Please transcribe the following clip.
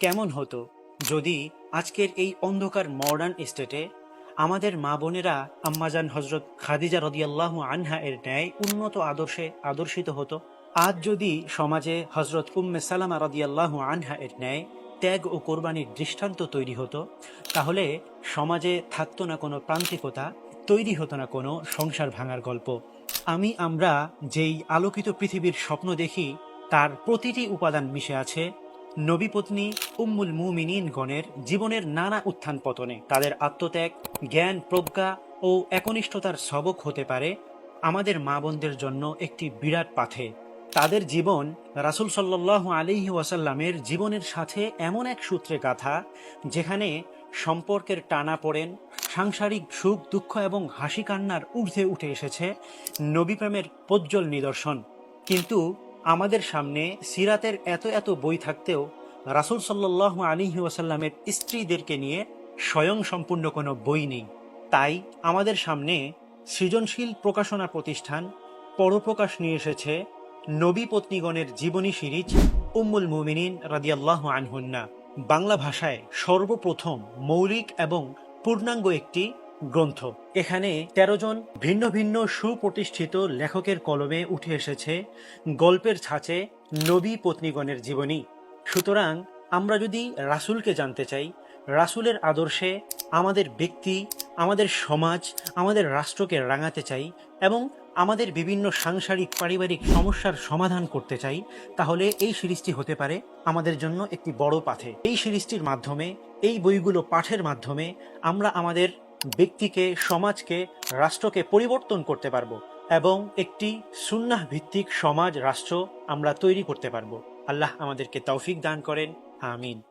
কেমন হতো যদি আজকের এই অন্ধকার মডার্ন স্টেটে আমাদের মা বোনেরা আম্মাজান হজরত খাদিজা রদিয়াল্লাহ আনহা এর ন্যায় উন্নত আদর্শে আদর্শিত হতো। আজ যদি সমাজে হজরত উম্মে সালামা রদিয়াল্লাহ আনহা এর ন্যায় ত্যাগ ও কোরবানির দৃষ্টান্ত তৈরি হতো, তাহলে সমাজে থাকতো না কোনো প্রান্তিকতা, তৈরি হতো না কোনো সংসার ভাঙার গল্প। আমি, আমরা যেই আলোকিত পৃথিবীর স্বপ্ন দেখি, তার প্রতিটি উপাদান মিশে আছে নবীপত্নী উম্মুল মুমিনিন গণের জীবনের নানা উত্থান পতনে তাদের আত্মত্যাগ, জ্ঞান প্রজ্ঞা ও একনিষ্ঠতার সবক হতে পারে আমাদের মা বোনদের জন্য একটি বিরাট পাথে। তাদের জীবন রাসুল সাল্লাহ আলিহি ওয়াসাল্লামের জীবনের সাথে এমন এক সূত্রে গাথা, যেখানে সম্পর্কের টানা পড়েন, সাংসারিক সুখ, দুঃখ এবং হাসি কান্নার ঊর্ধ্বে উঠে এসেছে নবীপ্রেমের প্রজ্জ্বল নিদর্শন। কিন্তু আমাদের সামনে সিরাতের এত এত বই থাকতেও রাসুল সাল্লাহ আলিহি ওয়াসাল্লামের স্ত্রীদেরকে নিয়ে স্বয়ং সম্পূর্ণ কোনো বই নেই। তাই আমাদের সামনে সৃজনশীল প্রকাশনা প্রতিষ্ঠান পরপ্রকাশ নিয়ে এসেছে নবী পত্নীগণের জীবনী সিরিজ উম্মুল মুমিনিন রাদিয়াল্লাহু আনহুন্না। বাংলা ভাষায় সর্বপ্রথম মৌলিক এবং পূর্ণাঙ্গ একটি গ্রন্থ। এখানে তেরো জন ভিন্ন ভিন্ন সুপ্রতিষ্ঠিত লেখকের কলমে উঠে এসেছে গল্পের ছাঁচে নবী পত্নীগণের জীবনী। সুতরাং আমরা যদি রাসূলকে জানতে চাই, রাসূলের আদর্শে আমাদের ব্যক্তি, আমাদের সমাজ, আমাদের রাষ্ট্রকে রাঙাতে চাই এবং আমাদের বিভিন্ন সাংসারিক পারিবারিক সমস্যার সমাধান করতে চাই, তাহলে এই সিরিজটি হতে পারে আমাদের জন্য একটি বড় পাথে এই সিরিজটির মাধ্যমে, এই বইগুলো পাঠের মাধ্যমে আমরা আমাদের ব্যক্তিকে, সমাজকে, রাষ্ট্রকে পরিবর্তন করতে পারব এবং একটি সুন্নাহ ভিত্তিক সমাজ, রাষ্ট্র আমরা তৈরি করতে পারব। আল্লাহ আমাদেরকে তৌফিক দান করেন। আমিন।